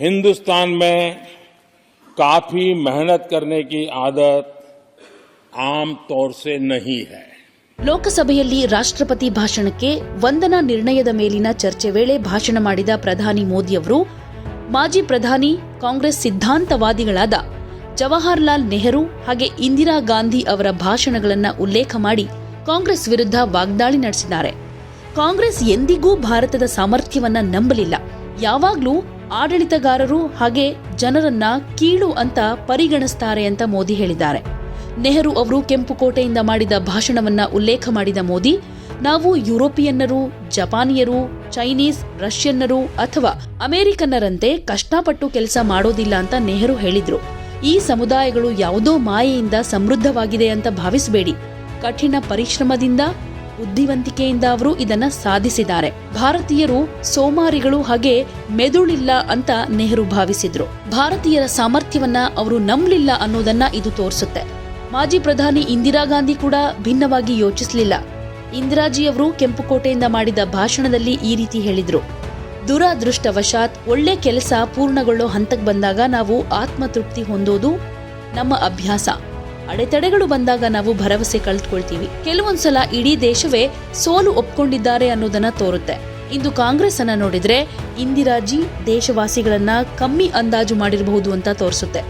हिंदुस्तान में काफी मेहनत करने की आदत आम तौर से नहीं है ಲೋಕಸಭೆಯಲ್ಲಿ ರಾಷ್ಟ್ರಪತಿ ಭಾಷಣಕ್ಕೆ ವಂದನಾ ನಿರ್ಣಯದ ಮೇಲಿನ ಚರ್ಚೆ ವೇಳೆ ಭಾಷಣ ಮಾಡಿದ ಪ್ರಧಾನಿ ಮೋದಿಯವರು ಮಾಜಿ ಪ್ರಧಾನಿ ಕಾಂಗ್ರೆಸ್ ಸಿದ್ಧಾಂತವಾದಿಗಳಾದ ಜವಾಹರ್ಲಾಲ್ ನೆಹರು ಹಾಗೆ ಇಂದಿರಾ ಗಾಂಧಿ ಅವರ ಭಾಷಣಗಳನ್ನು ಉಲ್ಲೇಖ ಮಾಡಿ ಕಾಂಗ್ರೆಸ್ ವಿರುದ್ಧ ವಾಗ್ದಾಳಿ ನಡೆಸಿದ್ದಾರೆ ಕಾಂಗ್ರೆಸ್ ಎಂದಿಗೂ ಭಾರತದ ಸಾಮರ್ಥ್ಯವನ್ನ ನಂಬಲಿಲ್ಲ ಯಾವಾಗ್ಲೂ ಆಡಳಿತಗಾರರು ಹಾಗೆ ಜನರನ್ನ ಕೀಳು ಅಂತ ಪರಿಗಣಿಸ್ತಾರೆ ಅಂತ ಮೋದಿ ಹೇಳಿದ್ದಾರೆ. ನೆಹರು ಅವರು ಕೆಂಪುಕೋಟೆಯಿಂದ ಮಾಡಿದ ಭಾಷಣವನ್ನ ಉಲ್ಲೇಖ ಮಾಡಿದ ಮೋದಿ, ನಾವು ಯುರೋಪಿಯನ್ನರು, ಜಪಾನಿಯರು, ಚೈನೀಸ್, ರಷ್ಯನ್ನರು ಅಥವಾ ಅಮೆರಿಕನ್ನರಂತೆ ಕಷ್ಟಪಟ್ಟು ಕೆಲಸ ಮಾಡೋದಿಲ್ಲ ಅಂತ ನೆಹರು ಹೇಳಿದ್ರು. ಈ ಸಮುದಾಯಗಳು ಯಾವುದೋ ಮಾಯೆಯಿಂದ ಸಮೃದ್ಧವಾಗಿದೆ ಅಂತ ಭಾವಿಸಬೇಡಿ. ಕಠಿಣ ಪರಿಶ್ರಮದಿಂದ ಬುದ್ಧಿವಂತಿಕೆಯಿಂದ ಅವರು ಇದನ್ನ ಸಾಧಿಸಿದ್ದಾರೆ. ಭಾರತೀಯರು ಸೋಮಾರಿಗಳು ಹಾಗೆ ಮೆದುಳಿಲ್ಲ ಅಂತ ನೆಹರು ಭಾವಿಸಿದ್ರು. ಭಾರತೀಯರ ಸಾಮರ್ಥ್ಯವನ್ನ ಅವರು ನಂಬಲಿಲ್ಲ ಅನ್ನೋದನ್ನ ಇದು ತೋರಿಸುತ್ತೆ. ಮಾಜಿ ಪ್ರಧಾನಿ ಇಂದಿರಾ ಗಾಂಧಿ ಕೂಡ ಭಿನ್ನವಾಗಿ ಯೋಚಿಸಲಿಲ್ಲ. ಇಂದಿರಾಜಿಯವರು ಕೆಂಪುಕೋಟೆಯಿಂದ ಮಾಡಿದ ಭಾಷಣದಲ್ಲಿ ಈ ರೀತಿ ಹೇಳಿದ್ರು. ದುರಾದೃಷ್ಟವಶಾತ್ ಒಳ್ಳೆ ಕೆಲಸ ಪೂರ್ಣಗೊಳ್ಳೋ ಹಂತಕ್ಕೆ ಬಂದಾಗ ನಾವು ಆತ್ಮತೃಪ್ತಿ ಹೊಂದೋದು ನಮ್ಮ ಅಭ್ಯಾಸ. ಅಡೆತಡೆಗಳು ಬಂದಾಗ ನಾವು ಭರವಸೆ ಕಳೆದುಕೊಳ್ತೀವಿ ಕೆಲವೊಂದ್ಸಲ ಇಡೀ ದೇಶವೇ ಸೋಲು ಒಪ್ಕೊಂಡಿದ್ದಾರೆ ಅನ್ನೋದನ್ನ ತೋರುತ್ತೆ. ಇಂದು ಕಾಂಗ್ರೆಸ್ ಅನ್ನ ನೋಡಿದ್ರೆ ಇಂದಿರಾಜಿ ದೇಶವಾಸಿಗಳನ್ನ ಕಮ್ಮಿ ಅಂದಾಜು ಮಾಡಿರಬಹುದು ಅಂತ ತೋರಿಸುತ್ತೆ.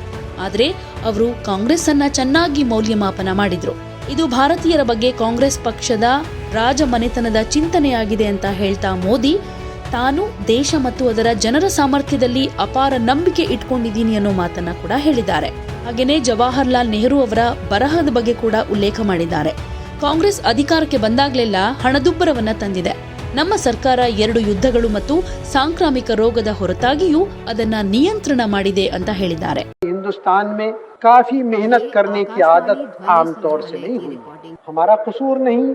ಆದ್ರೆ ಅವರು ಕಾಂಗ್ರೆಸ್ ಅನ್ನ ಚೆನ್ನಾಗಿ ಮೌಲ್ಯಮಾಪನ ಮಾಡಿದ್ರು. ಇದು ಭಾರತೀಯರ ಬಗ್ಗೆ ಕಾಂಗ್ರೆಸ್ ಪಕ್ಷದ ರಾಜಮನೆತನದ ಚಿಂತನೆಯಾಗಿದೆ ಅಂತ ಹೇಳ್ತಾ ಮೋದಿ, ತಾನು ದೇಶ ಮತ್ತು ಅದರ ಜನರ ಸಾಮರ್ಥ್ಯದಲ್ಲಿ ಅಪಾರ ನಂಬಿಕೆ ಇಟ್ಕೊಂಡಿದ್ದೀನಿ ಅನ್ನೋ ಮಾತನ್ನ ಕೂಡ ಹೇಳಿದ್ದಾರೆ. ಹಾಗೇನೇ ಜವಾಹರ್ಲಾಲ್ ನೆಹರು ಅವರ ಬರಹದ ಬಗ್ಗೆ ಕೂಡ ಉಲ್ಲೇಖ ಮಾಡಿದ್ದಾರೆ ಕಾಂಗ್ರೆಸ್ ಅಧಿಕಾರಕ್ಕೆ ಬಂದಾಗ್ಲೆಲ್ಲ ಹಣದುಬ್ಬರವನ್ನ ತಂದಿದೆ ನಮ್ಮ ಸರ್ಕಾರ ಎರಡು ಯುದ್ಧಗಳು ಮತ್ತು ಸಾಂಕ್ರಾಮಿಕ ರೋಗದ ಹೊರತಾಗಿಯೂ ಅದನ್ನ ನಿಯಂತ್ರಣ ಮಾಡಿದೆ ಅಂತ ಹೇಳಿದ್ದಾರೆ हिंदुस्तान में काफी मेहनत करने की आदत आमतौर से नहीं हुई हमारा कसूर नहीं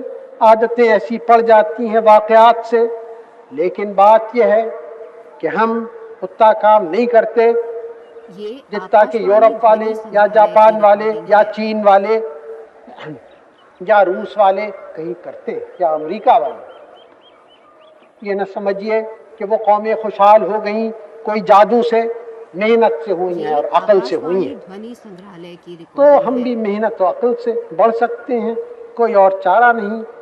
आदतें ऐसी पड़ जाती हैं वाकयात से लेकिन बात यह है कि हम उतना काम नहीं करते जितना कि यूरोप वाले या जापान वाले या चीन वाले या रूस वाले कहीं करते या अमेरिका वाले। ये न समझिए कि वो कौमें खुशहाल हो गई कोई जादू से मेहनत से हुई हैं और अकल से हुई हैं। संग्रहालय की तो हम भी मेहनत और अकल से बढ़ सकते हैं कोई और चारा नहीं।